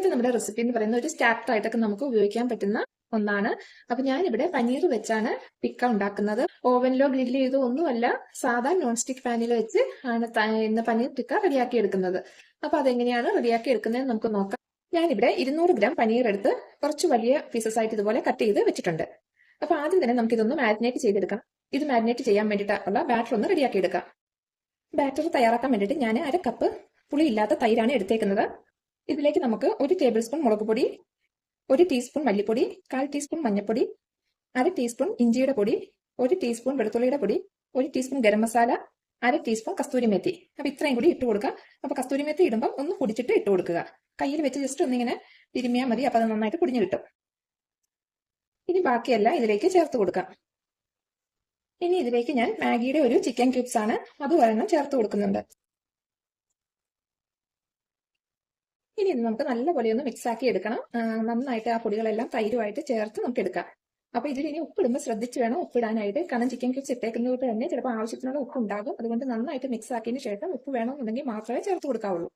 ഇന്നത്തെ നമ്മുടെ റെസിപ്പി എന്ന് പറയുന്ന ഒരു സ്റ്റാർട്ടർ ആയിട്ടൊക്കെ നമുക്ക് ഉപയോഗിക്കാൻ പറ്റുന്ന ഒന്നാണ്. അപ്പൊ ഞാനിവിടെ പനീർ വെച്ചാണ് പിക്ക ഉണ്ടാക്കുന്നത്. ഓവനിലോ ഗ്രില്ല് ചെയ്തോ ഒന്നുമല്ല സാധാ നോൺ സ്റ്റിക് പാനിൽ വെച്ച് ആണ് ഇന്ന് പനീർ ടിക്ക റെഡിയാക്കി എടുക്കുന്നത്. അപ്പൊ അതെങ്ങനെയാണ് റെഡിയാക്കി എടുക്കുന്നത് നമുക്ക് നോക്കാം. ഞാനിവിടെ ഇരുന്നൂറ് ഗ്രാം പനീർ എടുത്ത് കുറച്ച് വലിയ പീസസ് ആയിട്ട് ഇതുപോലെ കട്ട് ചെയ്ത് വെച്ചിട്ടുണ്ട്. അപ്പൊ ആദ്യം തന്നെ നമുക്ക് ഇതൊന്ന് മാരിനേറ്റ് ചെയ്തെടുക്കാം ഇത് മാരിനേറ്റ് ചെയ്യാൻ വേണ്ടിയിട്ടുള്ള ബാറ്റർ ഒന്ന് റെഡിയാക്കി എടുക്കാം. ബാറ്റർ തയ്യാറാക്കാൻ വേണ്ടിയിട്ട് ഞാൻ അര കപ്പ് പുളിയില്ലാത്ത തൈരാണ് എടുത്തേക്കുന്നത്. ഇതിലേക്ക് നമുക്ക് ഒരു ടേബിൾ സ്പൂൺ മുളക് പൊടി ഒരു ടീസ്പൂൺ മല്ലിപ്പൊടി കാൽ ടീസ്പൂൺ മഞ്ഞൾപ്പൊടി അര ടീസ്പൂൺ ഇഞ്ചിയുടെ പൊടി ഒരു ടീസ്പൂൺ വെളുത്തുള്ളിയുടെ പൊടി ഒരു ടീസ്പൂൺ ഗരം മസാല അര ടീസ്പൂൺ കസ്തൂരി മേത്തി. അപ്പൊ ഇത്രയും കൂടി ഇട്ട് കൊടുക്കുക അപ്പൊ കസ്തൂരി മേത്തി ഇടുമ്പോൾ ഒന്ന് പൊടിച്ചിട്ട് ഇട്ട് കൊടുക്കുക. കയ്യിൽ വെച്ച് ജസ്റ്റ് ഒന്നിങ്ങനെ തിരുമിയാൽ മതി. അപ്പൊ അത് നന്നായിട്ട് പൊടിഞ്ഞു കിട്ടും. ഇനി ബാക്കിയെല്ലാം ഇതിലേക്ക് ചേർത്ത് കൊടുക്കാം. ഇനി ഇതിലേക്ക് ഞാൻ മാഗിയുടെ ഒരു ചിക്കൻ ക്യൂബ്സ് ആണ്. അത് ചേർത്ത് കൊടുക്കുന്നുണ്ട്. ഇനി ഇത് നമുക്ക് നല്ലപോലെ ഒന്ന് മിക്സ് ആക്കി എടുക്കണം. നന്നായിട്ട് ആ പൊടികളെല്ലാം തൈരുമായിട്ട് ചേർത്ത് നമുക്ക് എടുക്കാം. അപ്പൊ ഇതിൽ ഇനി ഉപ്പിടുമ്പോൾ ശ്രദ്ധിച്ച് വേണം ഉപ്പിടാനായിട്ട്. കാരണം ചിക്കൻ ക്യൂബ്സ് ഇട്ടേക്കുന്നതുകൊണ്ട് തന്നെ ചിലപ്പോൾ ആവശ്യത്തിനുള്ള ഉപ്പ് ഉണ്ടാകും. അതുകൊണ്ട് നന്നായിട്ട് മിക്സ് ആക്കിയതിന് ശേഷം ഉപ്പ് വേണമെന്നുണ്ടെങ്കിൽ മാത്രമേ ചേർത്ത് കൊടുക്കാവുള്ളൂ.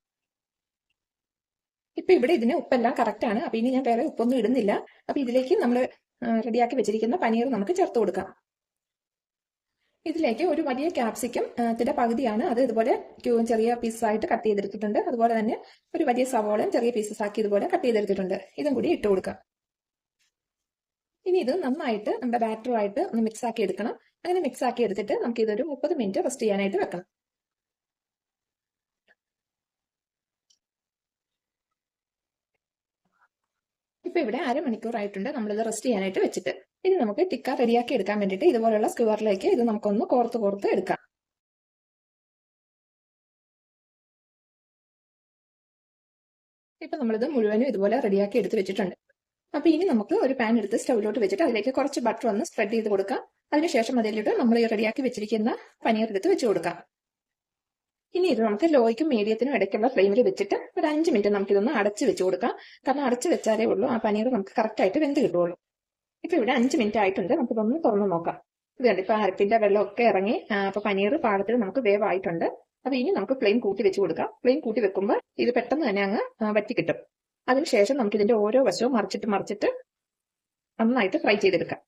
ഇപ്പൊ ഇവിടെ ഇതിന് ഉപ്പെല്ലാം കറക്റ്റ് ആണ്. അപ്പൊ ഇനി ഞാൻ വേറെ ഉപ്പൊന്നും ഇടുന്നില്ല. അപ്പൊ ഇതിലേക്ക് നമ്മൾ റെഡിയാക്കി വെച്ചിരിക്കുന്ന പനീർ നമുക്ക് ചേർത്ത് കൊടുക്കാം. ഇതിലേക്ക് ഒരു വലിയ ക്യാപ്സിക്കം ത്തിന്റെ പകുതിയാണ്. അത് ഇതുപോലെ ചെറിയ പീസസ് ആയിട്ട് കട്ട് ചെയ്തെടുത്തിട്ടുണ്ട്. അതുപോലെ തന്നെ ഒരു വലിയ സവോളയും ചെറിയ പീസസ് ആക്കി ഇതുപോലെ കട്ട് ചെയ്തെടുത്തിട്ടുണ്ട്. ഇതും കൂടി ഇട്ട് കൊടുക്കാം. ഇനി ഇത് നന്നായിട്ട് നമ്മുടെ ബാറ്ററുമായിട്ട് ഒന്ന് മിക്സ് ആക്കി എടുക്കണം. അങ്ങനെ മിക്സ് ആക്കി എടുത്തിട്ട് നമുക്ക് ഇതൊരു മുപ്പത് മിനിറ്റ് റെസ്റ്റ് ചെയ്യാനായിട്ട് വെക്കണം ഇപ്പൊ ഇവിടെ അരമണിക്കൂർ ആയിട്ടുണ്ട് നമ്മളിത് റെസ്റ്റ് ചെയ്യാനായിട്ട് വെച്ചിട്ട്. ഇനി നമുക്ക് ടിക്ക റെഡിയാക്കി എടുക്കാൻ വേണ്ടിയിട്ട് ഇതുപോലുള്ള സ്ക്വയറിലേക്ക് ഇത് നമുക്കൊന്ന് കോർത്ത് കോർത്ത് എടുക്കാം. ഇപ്പൊ നമ്മളിത് മുഴുവനും ഇതുപോലെ റെഡിയാക്കി എടുത്ത് വെച്ചിട്ടുണ്ട്. അപ്പൊ ഇനി നമുക്ക് ഒരു പാൻ എടുത്ത് സ്റ്റൗവിലോട്ട് വെച്ചിട്ട് അതിലേക്ക് കുറച്ച് ബട്ടർ ഒന്ന് സ്പ്രെഡ് ചെയ്ത് കൊടുക്കാം. അതിനുശേഷം അതിലോട്ട് നമ്മൾ ഈ റെഡിയാക്കി വെച്ചിരിക്കുന്ന പനീർ എടുത്ത് വെച്ച് കൊടുക്കാം. ഇനി ഇത് നമുക്ക് ലോയ്ക്കും മീഡിയത്തിനും ഇടയ്ക്കുള്ള ഫ്ലെയിമിൽ വെച്ചിട്ട് ഒരു അഞ്ച് മിനിറ്റ് നമുക്കിതൊന്ന് അടച്ച് വെച്ച് കൊടുക്കാം. കാരണം അടച്ച് വെച്ചാലേ ഉള്ളൂ ആ പനീർ നമുക്ക് കറക്റ്റ് ആയിട്ട് വെന്ത് കിട്ടുള്ളൂ ഇപ്പൊ ഇവിടെ അഞ്ച് മിനിറ്റ് ആയിട്ടുണ്ട്. നമുക്കിതൊന്ന് തുറന്ന് നോക്കാം. ഇത് കണ്ട് ഇപ്പൊ അരപ്പിന്റെ വെള്ളമൊക്കെ ഇറങ്ങി അപ്പോൾ അപ്പൊ പനീർ പാടത്തിൽ നമുക്ക് വേവായിട്ടുണ്ട്. അപ്പൊ ഇനി നമുക്ക് ഫ്ലെയിം കൂട്ടി വെച്ച് കൊടുക്കാം. ഫ്ലെയിം കൂട്ടി വെക്കുമ്പോൾ ഇത് പെട്ടെന്ന് തന്നെ അങ്ങ് വറ്റി കിട്ടും അതിനുശേഷം നമുക്ക് ഇതിന്റെ ഓരോ വശവും മറിച്ചിട്ട് മറിച്ചിട്ട് നന്നായിട്ട് ഫ്രൈ ചെയ്തെടുക്കാം.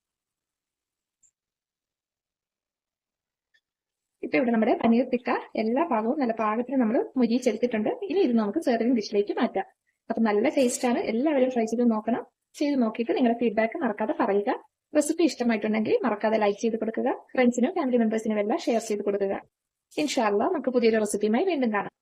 ഇപ്പൊ ഇവിടെ നമ്മുടെ പനീർ തിക്ക എല്ലാ ഭാഗവും നല്ല പാകത്തിന് നമ്മൾ മുരിയിച്ചെടുത്തിട്ടുണ്ട്. ഇനി ഇത് നമുക്ക് സെർവിംഗ് ഡിഷിലേക്ക് മാറ്റാം. അപ്പൊ നല്ല ടേസ്റ്റ് ആണ്. എല്ലാവരും ട്രൈ ചെയ്ത് നോക്കണം. ചെയ്ത് നോക്കിയിട്ട് നിങ്ങളുടെ ഫീഡ്ബാക്ക് മറക്കാതെ പറയുക. റെസിപ്പി ഇഷ്ടമായിട്ടുണ്ടെങ്കിൽ മറക്കാതെ ലൈക്ക് ചെയ്ത് കൊടുക്കുക. ഫ്രണ്ട്സിനും ഫാമിലി മെമ്പേഴ്സിനും എല്ലാം ഷെയർ ചെയ്ത് കൊടുക്കുക. ഇൻഷാല്ല നമുക്ക് പുതിയൊരു റെസിപ്പിയുമായി വീണ്ടും കാണാം.